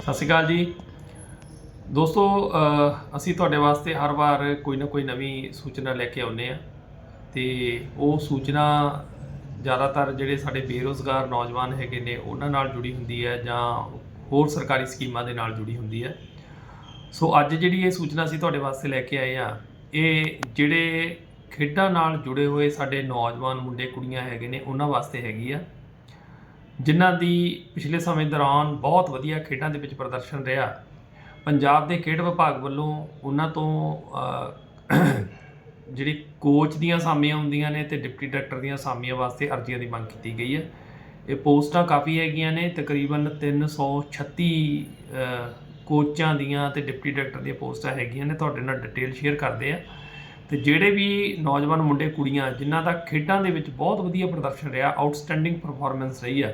ਸਤਿ ਸ਼੍ਰੀ ਅਕਾਲ ਜੀ। ਦੋਸਤੋ ਅਸੀਂ ਤੁਹਾਡੇ ਵਾਸਤੇ ਹਰ ਵਾਰ ਕੋਈ ਨਾ ਕੋਈ ਨਵੀਂ ਸੂਚਨਾ ਲੈ ਕੇ ਆਉਂਦੇ ਆ ਤੇ ਉਹ ਸੂਚਨਾ ਜ਼ਿਆਦਾਤਰ ਜਿਹੜੇ ਸਾਡੇ ਬੇਰੋਜ਼ਗਾਰ ਨੌਜਵਾਨ ਹੈਗੇ ਨੇ, ਉਹਨਾਂ ਨਾਲ ਜੁੜੀ ਹੁੰਦੀ ਹੈ ਜਾਂ ਹੋਰ ਸਰਕਾਰੀ ਸਕੀਮਾਂ ਦੇ ਨਾਲ ਜੁੜੀ ਹੁੰਦੀ ਹੈ। ਸੋ ਅੱਜ ਜਿਹੜੀ ਇਹ ਸੂਚਨਾ ਅਸੀਂ ਤੁਹਾਡੇ ਵਾਸਤੇ ਲੈ ਕੇ ਆਏ ਆ ਇਹ ਜਿਹੜੇ ਖੇਡਾਂ ਨਾਲ ਜੁੜੇ ਹੋਏ ਸਾਡੇ ਨੌਜਵਾਨ ਮੁੰਡੇ, ਕੁੜੀਆਂ ਹੈਗੇ ਨੇ, ਉਹਨਾਂ ਵਾਸਤੇ ਹੈਗੀ ਆ। ਜਿਨ੍ਹਾਂ ਦੀ ਪਿਛਲੇ ਸਮੇਂ ਦੌਰਾਨ ਬਹੁਤ ਵਧੀਆ ਖੇਡਾਂ ਦੇ ਵਿੱਚ ਪ੍ਰਦਰਸ਼ਨ ਰਿਹਾ। ਪੰਜਾਬ ਦੇ ਖੇਡ ਵਿਭਾਗ ਵੱਲੋਂ ਉਹਨਾਂ ਤੋਂ ਜਿਹੜੀ ਕੋਚ ਦੀਆਂ ਅਸਾਮੀਆਂ ਹੁੰਦੀਆਂ ਨੇ ਤੇ ਡਿਪਟੀ ਡਾਇਰੈਕਟਰ ਦੀਆਂ ਅਸਾਮੀਆਂ ਵਾਸਤੇ ਅਰਜ਼ੀਆਂ ਦੀ ਮੰਗ ਕੀਤੀ ਗਈ ਹੈ। ਇਹ ਪੋਸਟਾਂ ਕਾਫੀ ਹੈਗੀਆਂ ਨੇ ਤਕਰੀਬਨ 336 ਅ, ਕੋਚਾਂ ਦੀਆਂ ਤੇ ਡਿਪਟੀ ਡਾਇਰੈਕਟਰ ਦੀਆਂ ਪੋਸਟਾਂ ਹੈਗੀਆਂ ਨੇ। ਤੁਹਾਡੇ ਨਾਲ ਡਿਟੇਲ ਸ਼ੇਅਰ ਕਰਦੇ ਆ ਤੇ ਜਿਹੜੇ ਵੀ ਨੌਜਵਾਨ ਮੁੰਡੇ, ਕੁੜੀਆਂ ਜਿਨ੍ਹਾਂ ਦਾ ਖੇਡਾਂ ਦੇ ਵਿੱਚ ਬਹੁਤ ਵਧੀਆ ਪ੍ਰਦਰਸ਼ਨ ਰਿਹਾ ਆਊਟਸਟੈਂਡਿੰਗ ਪਰਫਾਰਮੈਂਸ ਰਹੀ ਆ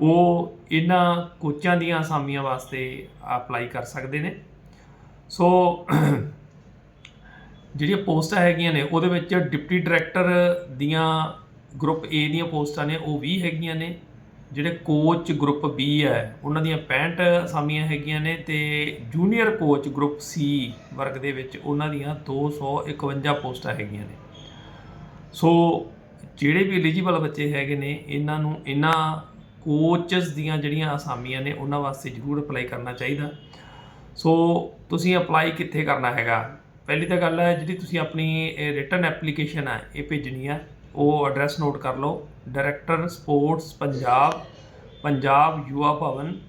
ਉਹ ਇਹਨਾਂ ਕੋਚਾਂ ਦੀਆਂ ਅਸਾਮੀਆਂ ਵਾਸਤੇ ਅਪਲਾਈ ਕਰ ਸਕਦੇ ਨੇ। ਸੋ ਜਿਹੜੀਆਂ ਪੋਸਟਾਂ ਹੈਗੀਆਂ ਨੇ, ਉਹਦੇ ਵਿੱਚ ਡਿਪਟੀ ਡਾਇਰੈਕਟਰ ਦੀਆਂ ਗਰੁੱਪ A ਦੀਆਂ ਪੋਸਟਾਂ ਨੇ, ਉਹ 20 ਹੈਗੀਆਂ ਨੇ। ਜਿਹੜੇ ਕੋਚ ਗਰੁੱਪ B ਹੈ, ਉਹਨਾਂ ਦੀਆਂ 65 ਅਸਾਮੀਆਂ ਹੈਗੀਆਂ ਨੇ ਤੇ ਜੂਨੀਅਰ ਕੋਚ ਗਰੁੱਪ C ਵਰਗ ਦੇ ਵਿੱਚ ਉਹਨਾਂ ਦੀਆਂ 251 ਪੋਸਟਾਂ ਹੈਗੀਆਂ ਨੇ। ਸੋ ਜਿਹੜੇ ਵੀ ਐਲੀਜੀਬਲ ਬੱਚੇ ਹੈਗੇ ਨੇ, ਇਹਨਾਂ ਨੂੰ, ਇਹਨਾਂ ਕੋਚਸ ਦੀਆਂ ਜਿਹੜੀਆਂ ਅਸਾਮੀਆਂ ਨੇ, ਉਹਨਾਂ ਵਾਸਤੇ ਜ਼ਰੂਰ ਅਪਲਾਈ ਕਰਨਾ ਚਾਹੀਦਾ। ਸੋ ਤੁਸੀਂ ਅਪਲਾਈ ਕਿੱਥੇ ਕਰਨਾ ਹੈਗਾ? ਪਹਿਲੀ ਤਾਂ ਗੱਲ ਹੈ, ਜਿਹੜੀ ਤੁਸੀਂ ਆਪਣੀ ਰਿਟਰਨ ਐਪਲੀਕੇਸ਼ਨ ਹੈ, ਇਹ ਭੇਜਣੀ ਹੈ। ਉਹ ਐਡਰੈਸ ਨੋਟ ਕਰ ਲਓ। Director sports Punjab Punjab Yuva Bhawan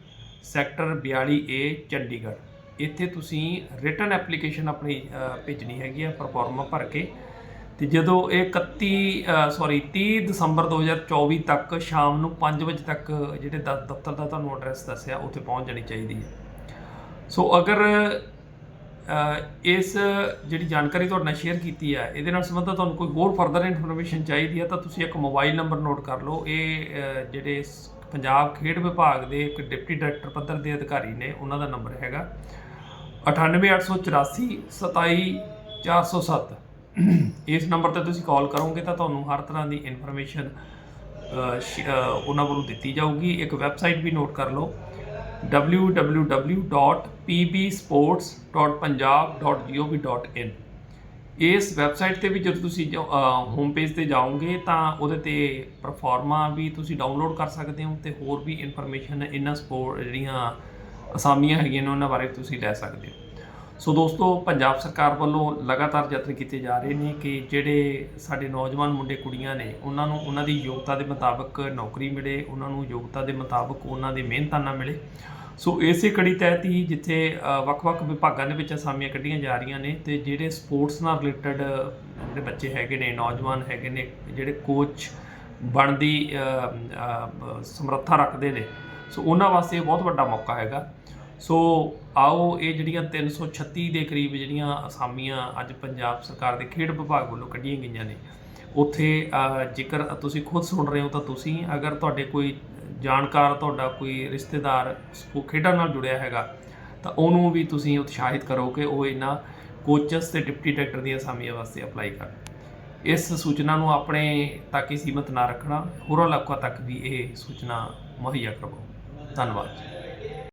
sector 42A Chandigarh. ਇੱਥੇ ਤੁਸੀਂ ਰਿਟਨ ਐਪਲੀਕੇਸ਼ਨ ਆਪਣੀ ਭੇਜਣੀ ਹੈਗੀ ਆ ਪਰਫਾਰਮਾ ਭਰ ਕੇ। ਤੇ ਜਦੋਂ ਇਹ 31 ਸੌਰੀ 30 ਦਸੰਬਰ 2024 ਤੱਕ ਸ਼ਾਮ ਨੂੰ 5 ਵਜੇ ਤੱਕ ਜਿਹੜੇ ਦ- ਦਫ਼ਤਰ ਦਾ ਤੁਹਾਨੂੰ ਐਡਰੈਸ ਦੱਸਿਆ, ਉੱਥੇ ਪਹੁੰਚ ਜਾਣੀ ਚਾਹੀਦੀ ਹੈ। ਸੋ ਅਗਰ ਇਸ ਜਿਹੜੀ ਜਾਣਕਾਰੀ ਤੁਹਾਡੇ ਨਾਲ ਸ਼ੇਅਰ ਕੀਤੀ ਹੈ ਇਹਦੇ ਨਾਲ ਸੰਬੰਧਿਤ ਤੁਹਾਨੂੰ ਕੋਈ ਹੋਰ ਫਰਦਰ ਇਨਫੋਰਮੇਸ਼ਨ ਚਾਹੀਦੀ ਹੈ ਤਾਂ ਤੁਸੀਂ ਇੱਕ ਮੋਬਾਈਲ ਨੰਬਰ ਨੋਟ ਕਰ ਲਓ। ਇਹ ਜਿਹੜੇ ਪੰਜਾਬ ਖੇਡ ਵਿਭਾਗ ਦੇ ਇੱਕ ਡਿਪਟੀ ਡਾਇਰੈਕਟਰ ਪੱਧਰ ਦੇ ਅਧਿਕਾਰੀ ਨੇ, ਉਹਨਾਂ ਦਾ ਨੰਬਰ ਹੈਗਾ। 98884 27407 ਇਸ ਨੰਬਰ ਤੇ ਤੁਸੀਂ ਕਾਲ ਕਰੋਗੇ ਤਾਂ ਤੁਹਾਨੂੰ ਹਰ ਤਰ੍ਹਾਂ ਦੀ ਇਨਫੋਰਮੇਸ਼ਨ ਉਹਨਾਂ ਵੱਲੋਂ ਦਿੱਤੀ ਜਾਊਗੀ। ਇੱਕ ਵੈਬਸਾਈਟ ਵੀ ਨੋਟ ਕਰ ਲਓ। www.pbsports.punjab.gov.in ਇਸ ਵੈਬਸਾਈਟ ਤੇ ਵੀ ਜਦੋਂ ਤੁਸੀਂ ਹੋਮ ਪੇਜ ਤੇ ਜਾਓਗੇ ਤਾਂ ਉਹਦੇ ਤੇ ਪਰਫਾਰਮਾ ਵੀ ਤੁਸੀਂ ਡਾਊਨਲੋਡ ਕਰ ਸਕਦੇ ਹੋ ਤੇ ਹੋਰ ਵੀ ਇਨਫੋਰਮੇਸ਼ਨ ਇਹਨਾਂ ਸਪੋਰਟ ਜਿਹੜੀਆਂ ਅਸਾਮੀਆਂ ਹੈਗੀਆਂ ਨੇ, ਉਹਨਾਂ ਬਾਰੇ ਤੁਸੀਂ ਲੈ ਸਕਦੇ ਹੋ। ਸੋ ਦੋਸਤੋ, ਪੰਜਾਬ ਸਰਕਾਰ ਵੱਲੋਂ ਲਗਾਤਾਰ ਯਤਨ ਕੀਤੇ ਜਾ ਰਹੇ ਨੇ ਕਿ ਜਿਹੜੇ ਸਾਡੇ ਨੌਜਵਾਨ ਮੁੰਡੇ ਕੁੜੀਆਂ ਨੇ, ਉਹਨਾਂ ਨੂੰ, ਉਹਨਾਂ ਦੀ ਯੋਗਤਾ ਦੇ ਮੁਤਾਬਕ ਨੌਕਰੀ ਮਿਲੇ, ਉਹਨਾਂ ਨੂੰ ਯੋਗਤਾ ਦੇ ਮੁਤਾਬਕ ਉਹਨਾਂ ਦੀ ਮਿਹਨਤਾਨਾ ਮਿਲੇ। ਸੋ ਇਸੇ ਕੜੀ ਤਹਿਤ ਹੀ ਜਿੱਥੇ ਵੱਖ-ਵੱਖ ਵਿਭਾਗਾਂ ਦੇ ਵਿੱਚ ਅਸਾਮੀਆਂ ਕੱਢੀਆਂ ਜਾ ਰਹੀਆਂ ਨੇ ਤੇ ਜਿਹੜੇ ਸਪੋਰਟਸ ਨਾਲ ਰਿਲੇਟਡ ਜਿਹੜੇ ਬੱਚੇ ਹੈਗੇ ਨੇ, ਨੌਜਵਾਨ ਹੈਗੇ ਨੇ, ਜਿਹੜੇ ਕੋਚ ਬਣਦੀ ਸਮਰੱਥਾ ਰੱਖਦੇ ਨੇ। ਸੋ ਉਹਨਾਂ ਵਾਸਤੇ ਬਹੁਤ ਵੱਡਾ ਮੌਕਾ ਹੈਗਾ। ਸੋ ਆਓ ਇਹ ਜਿਹੜੀਆਂ 336 ਦੇ ਕਰੀਬ ਜਿਹੜੀਆਂ ਅਸਾਮੀਆਂ ਅੱਜ ਪੰਜਾਬ ਸਰਕਾਰ ਦੇ ਖੇਡ ਵਿਭਾਗ ਵੱਲੋਂ ਕੱਢੀਆਂ ਗਈਆਂ ਨੇ, ਉੱਥੇ ਜੇਕਰ ਤੁਸੀਂ ਖੁਦ ਸੁਣ ਰਹੇ ਹੋ ਤਾਂ ਤੁਸੀਂ, ਅਗਰ ਤੁਹਾਡੇ ਕੋਈ ਜਾਣਕਾਰ, ਤੁਹਾਡਾ ਕੋਈ ਰਿਸ਼ਤੇਦਾਰ ਉਹ ਖੇਡਾਂ ਨਾਲ ਜੁੜਿਆ ਹੈਗਾ, ਤਾਂ ਉਹਨੂੰ ਵੀ ਤੁਸੀਂ ਉਤਸ਼ਾਹਿਤ ਕਰੋ ਕਿ ਉਹ ਇਹਨਾਂ ਕੋਚਸ ਤੇ ਡਿਪਟੀ ਡਾਇਰੈਕਟਰ ਦੀਆਂ ਅਸਾਮੀਆਂ ਵਾਸਤੇ ਅਪਲਾਈ ਕਰਨ। ਇਸ ਸੂਚਨਾ ਨੂੰ ਆਪਣੇ ਤੱਕ ਹੀ ਸੀਮਤ ਨਾ ਰੱਖਣਾ, ਹੋਰਾਂ ਲੋਕਾਂ ਤੱਕ ਵੀ ਇਹ ਸੂਚਨਾ ਮੁਹੱਈਆ ਕਰਵਾਓ। ਧੰਨਵਾਦ।